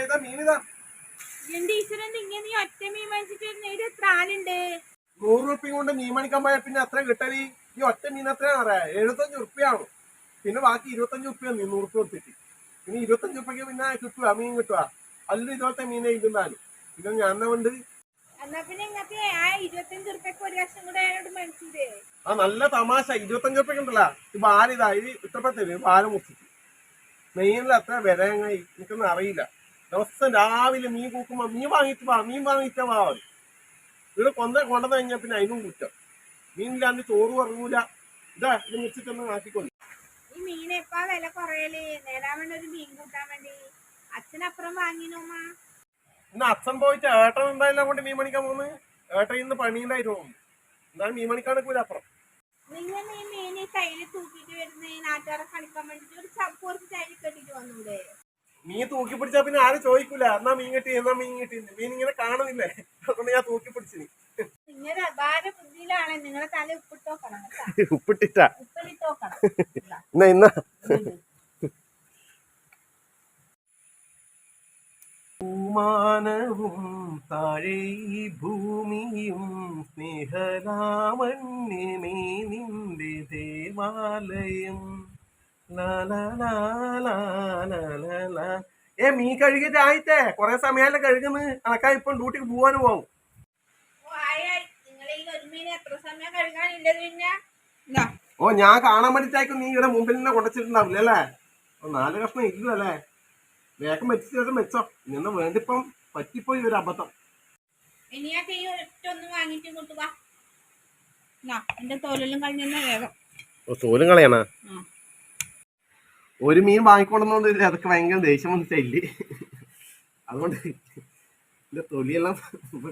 ഏതാ മീനിതാ എന്റെ ഈശ്വരൻ ഇങ്ങനെ നീ ഒറ്റ മീൻ വാങ്ങിച്ചിട്ട് നേരെ എത്ര ആളുണ്ട് നൂറ് റുപ്യ കൊണ്ട് മീൻ മണിക്കാൻ പോയാൽ പിന്നെ അത്ര കിട്ടലി? ഈ ഒറ്റ മീൻ എത്രയാണ് അറിയാം എഴുപത്തഞ്ച് റുപ്യാണ് പിന്നെ ബാക്കി ഇരുപത്തഞ്ച് റുപ്യ നീ നൂറ് റുപ്യ കൊടുത്തിട്ട്. പിന്നെ ഇരുപത്തഞ്ച് റുപ്യക്ക് പിന്നെ കിട്ടുക മീൻ കിട്ടുക അല്ല ഇതുപോലത്തെ മീനെ ഇരുന്നാലും ഇത് ഞാൻ കൊണ്ട് എന്നാ പിന്നെ ഇങ്ങനത്തെ ആ ഇരുപത്തഞ്ച് ഉറുപ്പൊക്കെ ഒരു വർഷം കൂടെ അയാളോട് മനസ്സിലേ ആ നല്ല തമാശ. ഇരുപത്തഞ്ച് റുപ്യക്ക് ഉണ്ടല്ല. ഈ ബാലിതാ ഇത് ഇഷ്ടപ്പെട്ടത് ബാല മുറിച്ചിട്ട്. നെയ്യിൽ അത്ര വിലങ്ങായി എനിക്കൊന്നും അറിയില്ല. ദിവസം രാവിലെ മീൻ കൂക്കുമ്പോ മീൻ വാങ്ങിയിട്ട് വാ മീൻ വാങ്ങിയിട്ട് വാ. ഇവിടെ കൊന്ത കൊണ്ടുവന്ന് കഴിഞ്ഞാൽ പിന്നെ അതിനും കുറ്റം. മീനില്ലാണ്ട് ചോറ് ഇറങ്ങൂല. ഇതാ ഇത് മുറിച്ചിട്ടൊന്ന് മാറ്റിക്കൊള്ളു ഈ മീൻ എപ്പാ വില കുറയൽ. നേരാൻ വേണ്ടി ഒരു മീൻ കൂട്ടാൻ വേണ്ടി. അച്ഛനപ്പുറം വാങ്ങിനോമ്മ ഇന്ന് അച്ഛൻ പോയിട്ട് ഏട്ടൻ എന്തായാലും കൊണ്ട് മീൻ മണിക്കാൻ പോകുന്നത് ഏട്ടൻ ഇന്ന് പണിയുണ്ടായിരുന്നു. എന്താണ് മീൻ മണിക്കാൻ എടുക്കൂല അപ്പുറം. നിങ്ങൾ ഈ മീൻ കയ്യിൽ തൂക്കിയിട്ട് വരുന്ന നാട്ടുകാരെ കളിക്കാൻ വേണ്ടിട്ട്? ഒരു ചപ്പ് കുറച്ച് കയ്യിൽ കെട്ടിട്ട് വന്നൂടെ? മീൻ തൂക്കി പിടിച്ചാ പിന്നെ ആരും ചോദിക്കൂല. എന്നാ മീൻ കിട്ടി എന്നാ മീൻ കിട്ടി? മീൻ ഇങ്ങനെ കാണുന്നില്ലേ? അതുകൊണ്ട് ഞാൻ തൂക്കി പിടിച്ചിന് ഉപ്പിട്ടിട്ടാ? എന്നാ താഴെ ഭൂമിയും സ്നേഹരാമന്യമേ നിന്റെ ദേവാലയം. ഏ മീൻ കഴുകിട്ട് ആയിട്ടേ. കൊറേ സമയമല്ലേ കഴുകുന്നു. അനക്കാ ഇപ്പം ഡ്യൂട്ടിക്ക് പോവാനും പോവും. ഓ, ആയി, ആയി. നിങ്ങളെ ഈ ഒരു മീൻ എത്ര സമയം കഴുകാനില്ലത് ഓ ഞാൻ കാണാൻ വേണ്ടിട്ടായിരിക്കും നീ ഇവിടെ മുമ്പിൽ തന്നെ കൊണ്ടുവച്ചിട്ടുണ്ടാവില്ല അല്ലേ? ഓ നാല് കഷ്ണം ഇല്ലല്ലേ വേഗം വെച്ചിട്ട് മെച്ചോ ഇന്ന് വേണ്ടിപ്പം പറ്റിപ്പോയി ഒരു അബദ്ധം. ഇനിയൊക്കെ ഈ ഒറ്റ ഒന്ന് വാങ്ങിട്ട് എന്റെ തോലെല്ലാം വേഗം. ഓ തോലും കളയണ ആ. ഒരു മീൻ വാങ്ങിക്കൊണ്ടെന്നുണ്ട് അതൊക്കെ ഭയങ്കര ദേഷ്യം വന്നിട്ടില്ല അതുകൊണ്ട് എന്റെ തൊലിയെല്ലാം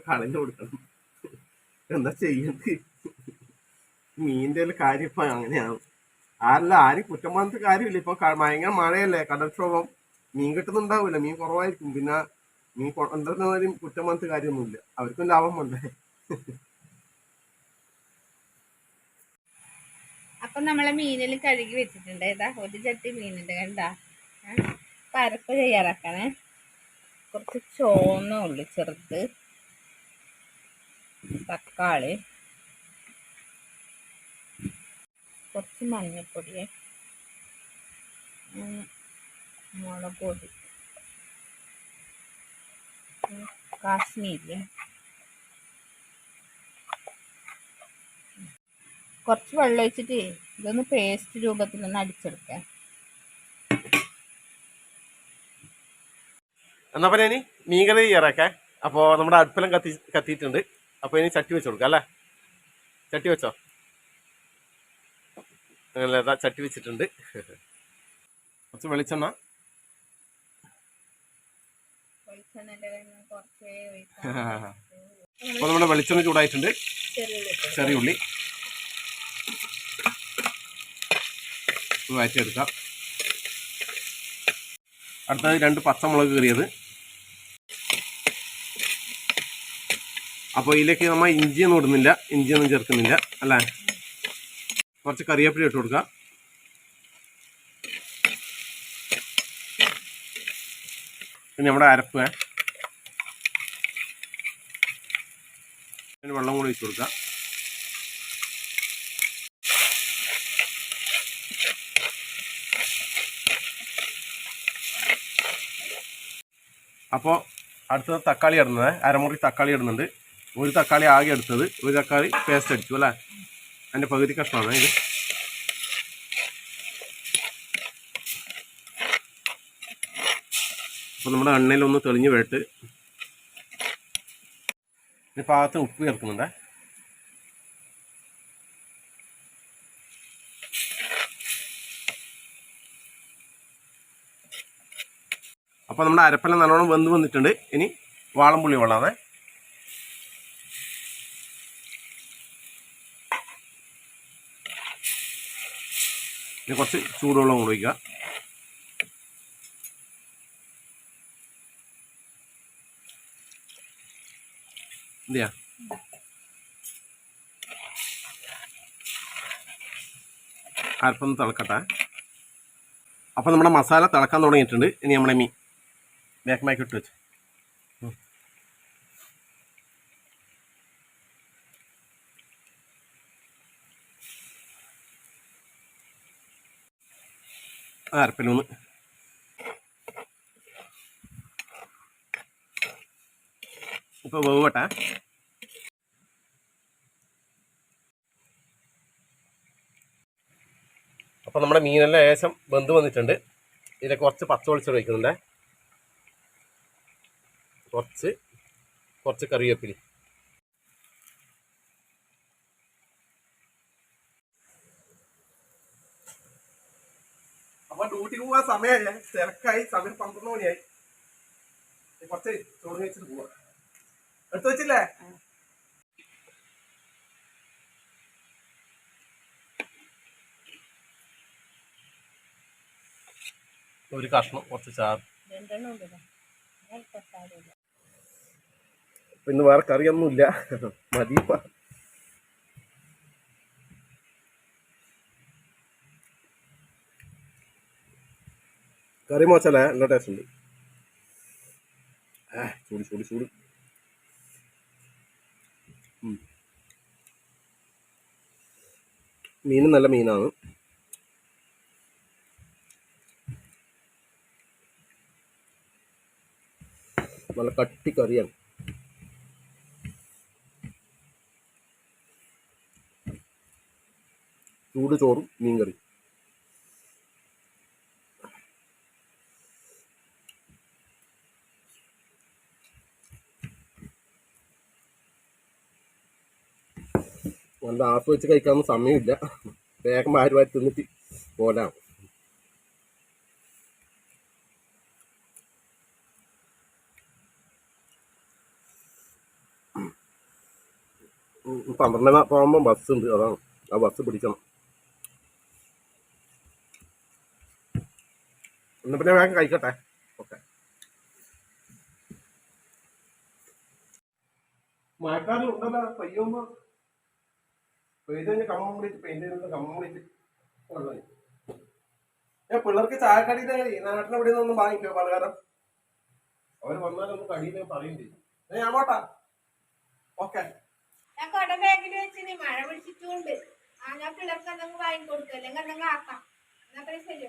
കളഞ്ഞു കൊടുക്കണം. എന്താ ചെയ്യുന്നത് മീന്റെ കാര്യം ഇപ്പൊ അങ്ങനെയാണ്. ആരല്ല ആരും കുറ്റം പറഞ്ഞിട്ട് കാര്യമില്ല. ഇപ്പൊ ഭയങ്കര മഴയല്ലേ കടൽക്ഷോഭം മീൻ കിട്ടുന്നുണ്ടാവില്ല മീൻ കുറവായിരിക്കും. പിന്നെ മീൻ കൊണ്ടുവരുന്നവരും കുറ്റം പറഞ്ഞിട്ട് കാര്യമൊന്നുമില്ല. അവർക്കും ലാഭം വേണ്ടേ? അപ്പൊ നമ്മളെ മീനിൽ കഴുകി വെച്ചിട്ടുണ്ട്. ഏതാ ഒരു ചട്ടി മീനുണ്ട് കണ്ടാ. പരപ്പ് തയ്യാറാക്കണേ. കുറച്ച് ചോന്ന ഉള്ളി ചെറുത്ത് തക്കാളി. കുറച്ച് മഞ്ഞൾപ്പൊടി മുളക് പൊടി. കാശ്മീരി. കുറച്ച് വെള്ളം ഒഴിച്ചിട്ട്. ഇതൊന്ന് പേസ്റ്റ് രൂപത്തിൽ രൂപത്തിലൊന്ന് അടിച്ചെടുക്കാം. എന്നാ പറയാ ഇനി മീൻകറി ചെയ്യാറൊക്കെ അപ്പോൾ നമ്മുടെ അടുപ്പെല്ലാം കത്തി കത്തിയിട്ടുണ്ട്. അപ്പോൾ ഇനി ചട്ടി വെച്ച് കൊടുക്കാം അല്ലേ? ചട്ടി വെച്ചോ? അങ്ങനെ ചട്ടി വെച്ചിട്ടുണ്ട്. കുറച്ച് വെളിച്ചെണ്ണ. അപ്പൊ അപ്പോൾ നമ്മുടെ വെളിച്ചെണ്ണ ചൂടായിട്ടുണ്ട്. ചെറിയ ഉള്ളി വഴറ്റിയെടുക്കാം. അടുത്തത് രണ്ട് പച്ചമുളക് കീറിയത്. അപ്പോൾ ഇതിലേക്ക് നമ്മൾ ഇഞ്ചിയൊന്നും ഇടുന്നില്ല. ഇഞ്ചിയൊന്നും ചേർക്കുന്നില്ല. അല്ലേ? കുറച്ച് കറിവേപ്പില ഇട്ട് കൊടുക്കുക പിന്നെ നമ്മുടെ അരപ്പ്. വെള്ളം കൂടി ഒഴിച്ച് കൊടുക്കുക അപ്പോൾ അടുത്തത് തക്കാളി ഇടുന്നത്. അരമുറി തക്കാളി ഇടുന്നുണ്ട്. ഒരു തക്കാളി ആകെ എടുത്തത് ഒരു തക്കാളി പേസ്റ്റ് അടിച്ചു അല്ലേ? അതിന്റെ പകുതി കഷ്ണമാണ് ഇത്. അപ്പോൾ നമ്മുടെ എണ്ണയിലൊന്ന് തെളിഞ്ഞ് വേട്ട് ഇനി പാകത്തിന് ഉപ്പ് ചേർക്കുന്നുണ്ട്. അപ്പോൾ നമ്മുടെ അരപ്പല നല്ലോണം വെന്ത് വന്നിട്ടുണ്ട്. ഇനി വാളംപുള്ളി വെള്ളാതെ. ഇനി കുറച്ച് ചൂടുവെള്ളം കൂടി ഒഴിക്കുക. എന്തിയാ അരപ്പൊന്ന് തിളക്കട്ടെ. അപ്പോൾ നമ്മുടെ മസാല തിളക്കാൻ തുടങ്ങിയിട്ടുണ്ട്. ഇനി നമ്മുടെ മീൻ. ബാക്ക് മാക്ക് ഇട്ട് വെച്ചു ഉം. ആ അരപ്പിലൊന്ന് ഇപ്പൊ വേവട്ടെ അപ്പൊ നമ്മുടെ മീനെല്ലാം ഏകദേശം വെന്ത് വന്നിട്ടുണ്ട്. ഇതിലേക്ക് കുറച്ച് പച്ച വെളിച്ചെണ്ണ കുറച്ച് കുറച്ച് കറിവേപ്പില. അപ്പൊ ഡ്യൂട്ടിക്ക് പോകാൻ സമയമായി തിരക്കായി സമയം പന്ത്രണ്ട് മണിയായി. കുറച്ച് ചോറ് കഴിച്ചിട്ട് പോവാ. എടുത്തു വെച്ചില്ലേ? ഒരു കഷ്ണം കുറച്ച് ചാറ്. രണ്ടെണ്ണം ഉണ്ടല്ലോ. ഇന്ന് വേറെ കറിയൊന്നുമില്ല. മതി ഇപ്പൊ. കറി മോശമല്ലേ നല്ല ടേസ്റ്റ് ഉണ്ട്. ചൂട് ചൂട് ചൂട്. മീനും നല്ല മീനാണ്. നല്ല കട്ടി കറിയാണ്. ചൂട് ചോറും മീൻകറി. നല്ല ആസ്വദിച്ച് കഴിക്കാനൊന്നും സമയമില്ല. വേഗം വാരി വാരി തിന്നിട്ട് പോലാം ഉം, പന്ത്രണ്ട് പോകുമ്പോൾ ബസ് ഉണ്ട്. അതാണ്. ആ ബസ് പിടിക്കണം. എന്നാ പിന്നെ വേഗം കഴിക്കട്ടെ. ഓക്കെ. മഴക്കാലം ഉണ്ടല്ലോ പയ്യുമ്പോ പെയ്ത് കഴിഞ്ഞ് കംപ്ലീറ്റ് പെയിന്റ് ചെയ്തിട്ട് കംപ്ലീറ്റ് വെള്ളമായി ഞാൻ പിള്ളേർക്ക് ചായക്കടിയുടെ നാട്ടിലെവിടെ നിന്നൊന്നും വാങ്ങിക്കോ പലകാരം അവർ വന്നാലൊന്നും കടിയില്ല പറയും ചെയ്യും. ഞാൻ പോട്ടാ. ഓക്കെ. ഞാൻ കൊട ബാഗിൽ വെച്ചിന് മഴ പിടിച്ചിട്ടുണ്ട്. ആ ഞാൻ പിള്ളേർക്ക് എന്തെങ്കിലും വാങ്ങിക്കൊടുക്കും. അല്ലെങ്കിൽ എന്തെങ്കിലും ആക്കാം. എന്നാ പൈസ ശരി.